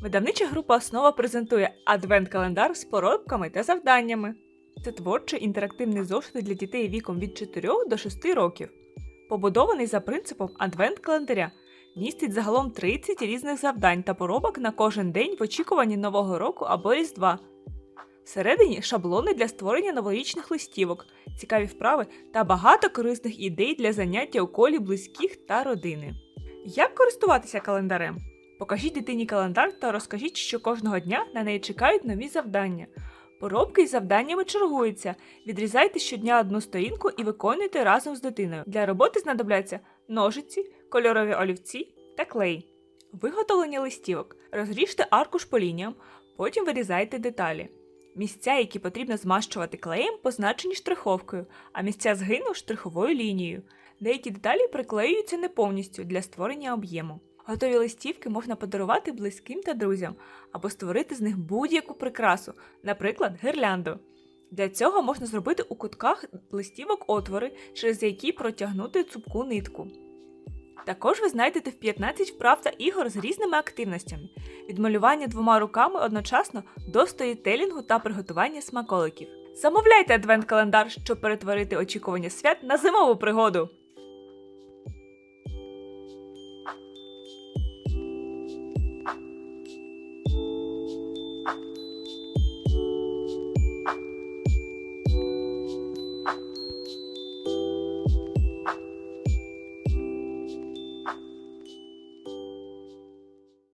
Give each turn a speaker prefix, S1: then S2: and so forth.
S1: Видавнича група Основа презентує адвент-календар з поробками та завданнями. Це творчий інтерактивний зошит для дітей віком від 4 до 6 років. Побудований за принципом адвент-календаря, містить загалом 30 різних завдань та поробок на кожен день в очікуванні Нового року або Різдва. Всередині шаблони для створення новорічних листівок, цікаві вправи та багато корисних ідей для заняття у колі близьких та родини. Як користуватися календарем? Покажіть дитині календар та розкажіть, що кожного дня на неї чекають нові завдання. Поробки із завданнями чергуються. Відрізайте щодня одну сторінку і виконуйте разом з дитиною. Для роботи знадобляться ножиці, кольорові олівці та клей. Виготовлення листівок. Розріжте аркуш по лініям, потім вирізайте деталі. Місця, які потрібно змащувати клеєм, позначені штриховкою, а місця згину штриховою лінією. Деякі деталі приклеюються не повністю для створення об'єму. Готові листівки можна подарувати близьким та друзям або створити з них будь-яку прикрасу, наприклад, гірлянду. Для цього можна зробити у кутках листівок отвори, через які протягнути цупку нитку. Також ви знайдете в 15 вправ та ігор з різними активностями від малювання двома руками одночасно до сторітелінгу та приготування смаколиків. Замовляйте адвент-календар, щоб перетворити очікування свят на зимову пригоду!